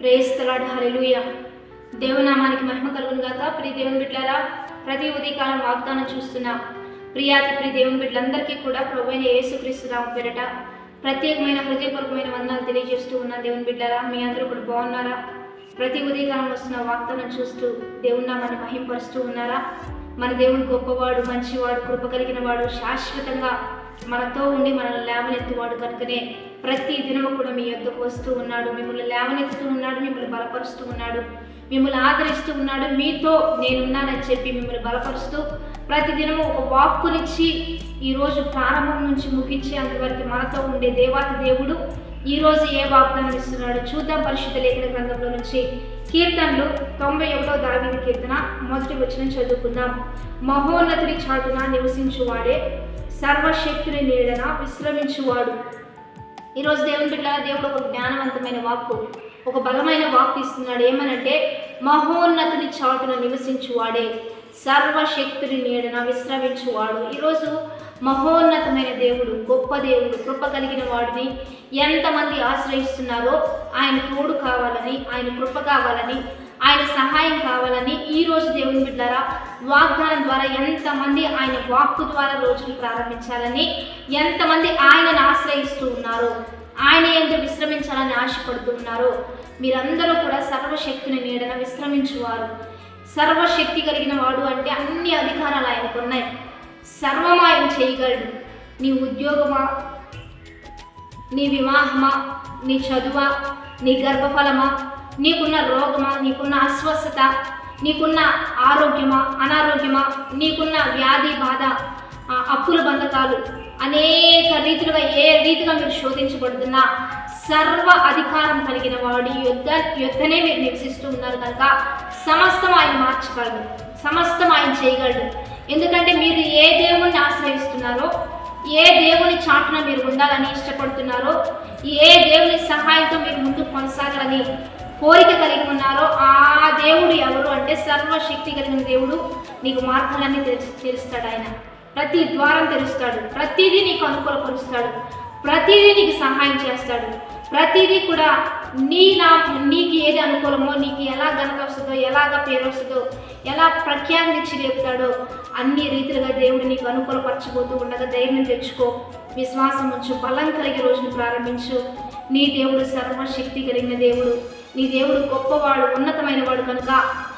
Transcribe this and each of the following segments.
ప్రేస్తలాడు. Hallelujah దేవునామానికి మహిమ కలుగును గాక. ప్రియ దేవుని బిడ్డారా ప్రతి ఉదయకాలం వాగ్దానం చూస్తున్నాం. ప్రియాతి ప్రియ దేవుని బిడ్డలందరికీ కూడా ప్రభు అయిన పేరట ప్రత్యేకమైన హృదయపూర్వకమైన వందనాలు తెలియజేస్తూ ఉన్న దేవుని బిడ్డారా మీ అందరూ కూడా బాగున్నారా? ప్రతి ఉదయకాలం వస్తున్న వాగ్దానం చూస్తూ దేవుని నామాన్ని మహింపరుస్తూ ఉన్నారా? మన దేవుడు గొప్పవాడు మంచివాడు కృప కలిగిన వాడు శాశ్వతంగా మనతో ఉండి మనల్ని లేవనెత్తువాడు కనుకనే ప్రతి దినము కూడా మీ యొద్దకు వస్తూ ఉన్నాడు. మిమ్మల్ని లేవనెత్తుతూ ఉన్నాడు మిమ్మల్ని బలపరుస్తూ ఉన్నాడు. మిమ్మల్ని ఆదరిస్తూ ఉన్నాడు. మీతో నేనున్నానని చెప్పి మిమ్మల్ని బలపరుస్తూ ప్రతి దినము ఒక వాక్కునిచ్చి ఈరోజు ప్రారంభం నుంచి ముగించి అంతవరకు మనతో ఉండే దేవాతి దేవుడు ఈరోజు ఏ వాగ్దానం ఇస్తున్నాడు? చూద్దాం పరిశుద్ధ లేఖన గ్రంథంలో నుంచి కీర్తనలు తొంభై ఒకటో దావీదు కీర్తన మొదటి వచ్చిన చదువుకుందాం. మహోన్నతుడి చాటున నివసించువాడే సర్వశక్తుని నీడన విశ్రమించువాడు. ఈరోజు దేవుని బిడ్డ దేవుడు ఒక జ్ఞానవంతమైన వాక్కు ఒక బలమైన వాక్కు ఇస్తున్నాడు. ఏమనంటే మహోన్నతుడి చాటున నివసించువాడే సర్వశక్తుని నీడన విశ్రమించువాడు. ఈరోజు మహోన్నతమైన దేవుడు గొప్ప దేవుడు కృప కలిగిన వాడిని ఎంతమంది ఆశ్రయిస్తున్నారో ఆయన తోడు కావాలని ఆయన కృప కావాలని ఆయన సహాయం కావాలని ఈ రోజు దేవుని బిడ్డారా వాగ్దానం ద్వారా ఎంతమంది ఆయన వాక్కు ద్వారా రోజులు ప్రారంభించాలని ఎంతమంది ఆయనను ఆశ్రయిస్తూ ఉన్నారో ఆయన ఎందు విశ్రమించాలని ఆశపడుతున్నారో మీరందరూ కూడా సర్వశక్తిని నీడన విశ్రమించువారు. సర్వశక్తి కలిగిన వాడు అంటే అన్ని అధికారాలు ఆయనకు సర్వమాయం చేయగలడు. నీ ఉద్యోగమా నీ వివాహమా నీ చదువా నీ గర్భఫలమా నీకున్న రోగమా నీకున్న అస్వస్థత నీకున్న ఆరోగ్యమా అనారోగ్యమా నీకున్న వ్యాధి బాధ అప్పుల బంధకాలు అనేక రీతులుగా ఏ రీతిగా మీరు శోధించబడుతున్నా సర్వ అధికారం కలిగిన వాడి యుద్ధ యుద్ధనే మీరు నివసిస్తూ ఉన్నారు కనుక సమస్తం ఆయన మార్చగలడు. సమస్తం ఆయన చేయగలడు. ఎందుకంటే మీరు ఏ దేవుణ్ణి ఆశ్రయిస్తున్నారో ఏ దేవుని చాటున మీరు ఉండాలని ఇష్టపడుతున్నారో ఏ దేవుని సహాయంతో మీరు ముందుకు కొనసాగాలని కోరిక కలిగి ఉన్నారో ఆ దేవుడు ఎవరు అంటే సర్వశక్తి కలిగిన దేవుడు నీకు మార్గాలన్నీ తెరిచి తెరుస్తాడు ఆయన. ప్రతి ద్వారం తెరుస్తాడు. ప్రతిదీ నీకు అనుకూలపరుస్తాడు. ప్రతిదీ నీకు సహాయం చేస్తాడు. ప్రతిదీ కూడా నీ నా నీకు ఏది అనుకూలమో నీకు ఎలా ఘనత వస్తుందో ఎలాగ పేరు వస్తుందో ఎలా ప్రఖ్యాతి ఇచ్చి లేపుతాడో అన్ని రీతిలుగా దేవుడు నీకు అనుకూలపరచబోతూ ఉండగా ధైర్యం తెచ్చుకో విశ్వాసం ఉంచు బలం కలిగే రోజును ప్రారంభించు. నీ దేవుడు సర్వశక్తి కలిగిన దేవుడు. నీ దేవుడు గొప్పవాడు ఉన్నతమైన వాడు కనుక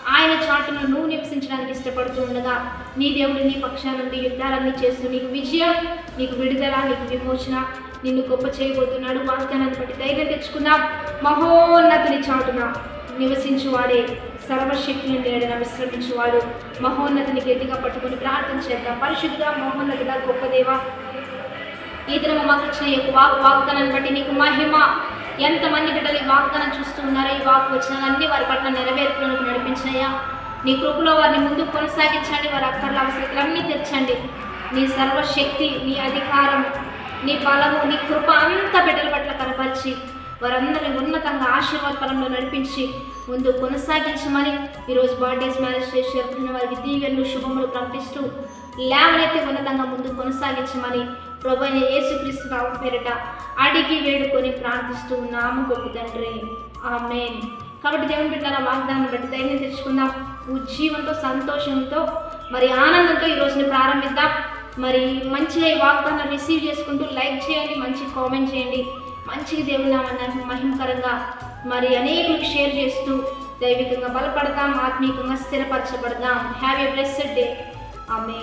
ఆయన చాటును నువ్వు నివసించడానికి ఇష్టపడుతూ ఉండగా నీ దేవుడు నీ పక్షాల నుండి యుద్ధాలన్నీ చేస్తూ నీకు విజయం నీకు విడుదల నీకు విమోచన నిన్ను గొప్ప చేయబోతున్నాడు వాగ్దానాన్ని బట్టి ధైర్యం తెచ్చుకుందాం. మహోన్నతుని చాటున నివసించువాడే సర్వశక్తిని నేడన విశ్రమించువాడు. మహోన్నతిని గట్టిగా పట్టుకుని ప్రార్థన చేద్దాం. పరిశుద్ధిగా మహోన్నతిగా గొప్ప దేవ ఈ దినము మాకు ఇచ్చిన యొక్క వాక్ వాగ్దానాన్ని బట్టి నీకు మహిమ. ఎంతమంది బిడ్డలు ఈ వాగ్దానం చూస్తూ ఉన్నారో ఈ వాక్ వచ్చిన అన్ని వారి పట్ల నెరవేర్పులకు నడిపించినయ్యా నీ కృపలో వారిని ముందుకు కొనసాగించండి. వారి అక్కర్ల అవసరతలన్నీ తెచ్చండి నీ సర్వశక్తి నీ అధికారం నీ బలము నీ కృప అంత బిడ్డల పట్ల కనపరిచి వారందరిని ఉన్నతంగా ఆశీర్వాద పరంలో నడిపించి ముందు కొనసాగించమని ఈరోజు బర్త్డేస్ మ్యారేజ్ చేసి జరుపుకున్న వారికి దీవెన్లు శుభములు ప్రకటిస్తూ లేవనైతే ఉన్నతంగా ముందు కొనసాగించమని ప్రభు అయిన యేసుక్రీస్తు నామ పేరిట అడిగి వేడుకొని ప్రార్థిస్తూ ఉన్నాము గొప్ప తండ్రి. ఆమె కాబట్టి దేవుని బిడ్డల వాగ్దానం బట్టి ధైర్యం తెచ్చుకుందాం. ఉజ్జీవంతో సంతోషంతో మరి ఆనందంతో ఈ రోజుని ప్రారంభిద్దాం. మరి మంచిగా వాగ్దానం రిసీవ్ చేసుకుంటూ లైక్ చేయండి మంచి కామెంట్ చేయండి. మంచిగా దేవుని నామాన్ని మహిమకరంగా మరి అనేకులకు షేర్ చేస్తూ దైవికంగా బలపడతాం ఆత్మీయంగా స్థిరపరచబడదాం హ్యావ్ ఏ బ్లెస్డ్ డే ఆమె